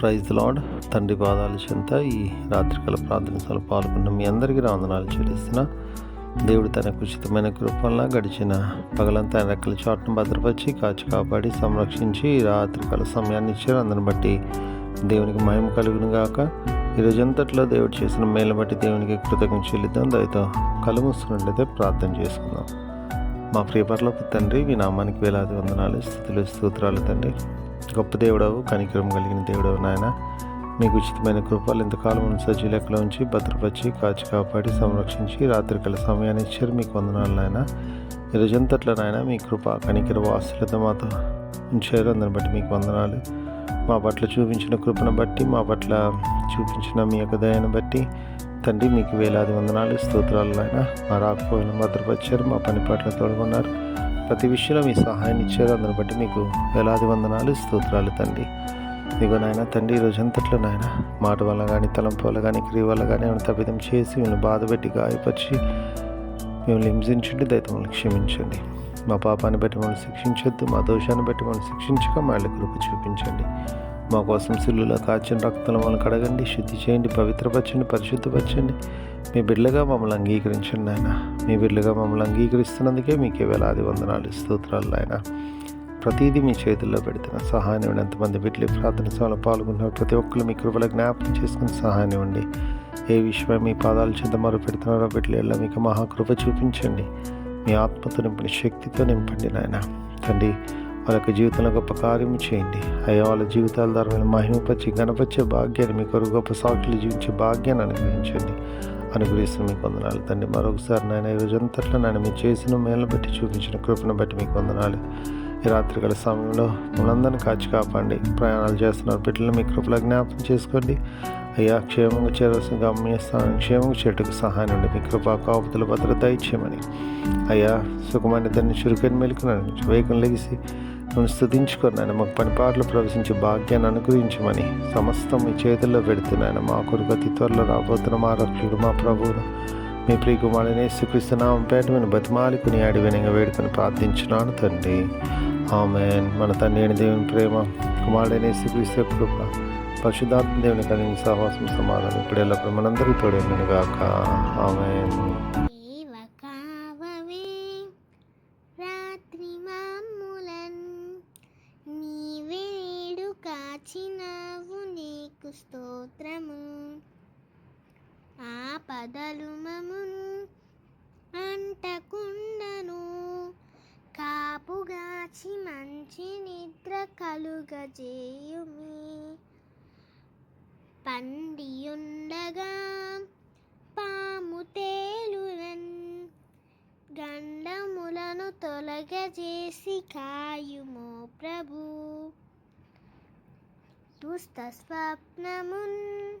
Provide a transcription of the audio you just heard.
Praise lord తండ్రి పాదాలు చెంత ఈ రాత్రికాల ప్రార్థనలో పాల్గొన్న మీ అందరికీ రావందనాలు చెల్లిస్తున్నా. దేవుడు తన ఉచితమైన కృపల్లా గడిచిన పగలంతా ఆయన రెక్కల చాటును భద్రపరిచి కాచి కాపాడి సంరక్షించి రాత్రికాల సమయాన్ని ఇచ్చారు. అందరిని బట్టి దేవునికి మహిమ కలుగును గాక. ఈ రోజంతట్లో దేవుడు చేసిన మేలు బట్టి దేవునికి కృతజ్ఞత చెల్లిద్దాం. దయతో కలుమూస్తున్నట్లయితే ప్రార్థన చేసుకుందాం. మా ప్రియపరలోకి తండ్రి మీ నామానికి వేలాది వందనాలు స్థుతులు స్తోత్రాలు తండ్రి. గొప్ప దేవుడవు కనికరం కలిగిన దేవుడవు నాయన. మీకు ఉచితమైన కృపలు ఇంతకాలం సజ్జీ లెక్కలో ఉంచి భద్రపరిచి కాచి కాపాడి సంరక్షించి రాత్రికాల సమయాన్ని ఇచ్చారు మీకు వందనాలు నాయన. ఈరోజంతట్లో నాయన మీ కృప కనికర వాసులత మాతో ఉంచారు. అందరిని బట్టి మీకు వందనాలు. మా పట్ల చూపించిన కృపను బట్టి మా పట్ల చూపించిన మీ యొక్క దయను బట్టి తండ్రి మీకు వేలాది వందనాలు స్తోత్రాలు నాయన. మా రాకపోయిన భద్రపరిచారు మా పని పట్ల తోడుకున్నారు. ప్రతి విషయంలో మీ సహాయాన్ని ఇచ్చారు. అందరిని బట్టి మీకు వేలాది వందనాలు స్తోత్రాలు తండ్రి. ఇదిగో నాయన తండ్రి ఈ రోజంతట్లో నాయన మాట వల్ల కానీ తలంపు వల్ల కానీ క్రియ వల్ల కానీ ఏమైనా తప్పిదం చేసి మిమ్మల్ని బాధపెట్టి గాయపరిచి మిమ్మల్ని హింసించండి దయతో క్షమించండి. మా పాపాన్ని బట్టి మమ్మల్ని శిక్షించొద్దు మా దోషాన్ని బట్టి మమ్మల్ని శిక్షించక మా ఇళ్ళ కృప చూపించండి. మా కోసం సిల్లులో కాచిన రక్తం మమ్మల్ని కడగండి శుద్ధి చేయండి పవిత్రపరచండి పరిశుద్ధపరచండి. మీ బిడ్డలుగా మమ్మల్ని అంగీకరించండి ఆయన మీ బిడ్డలుగా మమ్మల్ని అంగీకరిస్తున్నందుకే మీకే వేలాది వందనాలు స్తోత్రాలు ఆయన ప్రతిదీ మీ చేతుల్లో పెడుతున్న సహాయం ఇవ్వండి. ఎంతమంది బిడ్డలు ప్రార్థన సభలో పాల్గొన్నారు ప్రతి ఒక్కరు మీ కృపల జ్ఞాపకం చేసుకుని సహాయం ఇవ్వండి. ఏ విషయమై మీ పాదాల చెంత మొరు పెడుతున్నారో బిడ్డలు మీకు మహాకృప చూపించండి. మీ ఆత్మతో నింపని శక్తితో నింపండి నాయన. తండ్రి వాళ్ళకి యొక్క జీవితంలో గొప్ప కార్యము చేయండి. అయ్యా వాళ్ళ జీవితాల ద్వారా మీరు మహిమపరిచి గణపరిచే భాగ్యాన్ని మీ కొరకు గొప్ప సాక్షులు జీవించే భాగ్యాన్ని అనుగ్రహించండి. అనుగ్రహిస్తున్న మీకు వందనాలు. తండ్రి మరొకసారి నాయన ఈ రోజంతట్లో నేను మీరు చేసిన మేలను బట్టి చూపించిన కృపను బట్టి మీకు వందనాలు. ఈ రాత్రికాల సమయంలో మనందరినీ కాచి కాపాడి ప్రయాణాలు చేస్తున్నారు. బిడ్డలు మీ కృపలో జ్ఞాపకం చేసుకోండి. అయ్యా క్షేమంగా చేరవలసిన గమ్యస్థానం క్షేమంగా చెట్టుకు సహాయం ఉండి మీ కృపా కాపుతుల భద్రత ఇచ్చేయమని అయ్యా సుఖమైన దాన్ని చురుకని మెలుకున్నాను వేగం లెగిసి నన్ను స్థుతించుకున్నాను మాకు పనిపాట్లు ప్రవేశించే భాగ్యాన్ని అనుగ్రహించమని సమస్తం మీ చేతుల్లో పెడుతున్నాను మా కొరకు అతి త్వరలో రాబోతున్న మా రక్షకుడు మా ప్రభువును మీ ప్రియ కుమారుని యేసుక్రీస్తునామం పేట నేను బతిమాలికుని ఆడి వినంగా వేడుకొని ప్రార్థించున్నాను తండ్రి. ఆమెన్. మన తండ్రి అయిన దేవుని ప్రేమ కుమారుడైన యేసుక్రీస్తు కృప పరిశుద్ధాత్మ దేవుని కలిగిన సహవాసం సమాధానం ఇప్పుడు ఎల్లప్పుడు మనందరికీ తోడేమని గాక. ఆమెన్. నీవేడు కాచినావు నీకు స్తోత్రము. ఆపదలు మమును అంటకుండను. కాపుగాచి మంచి నిద్ర కలుగజేయుమి. పండియుండగా పాము తేలురన్ గండములను తొలగజేసి కాయుమో ప్రభు. దుస్త స్వప్నమున్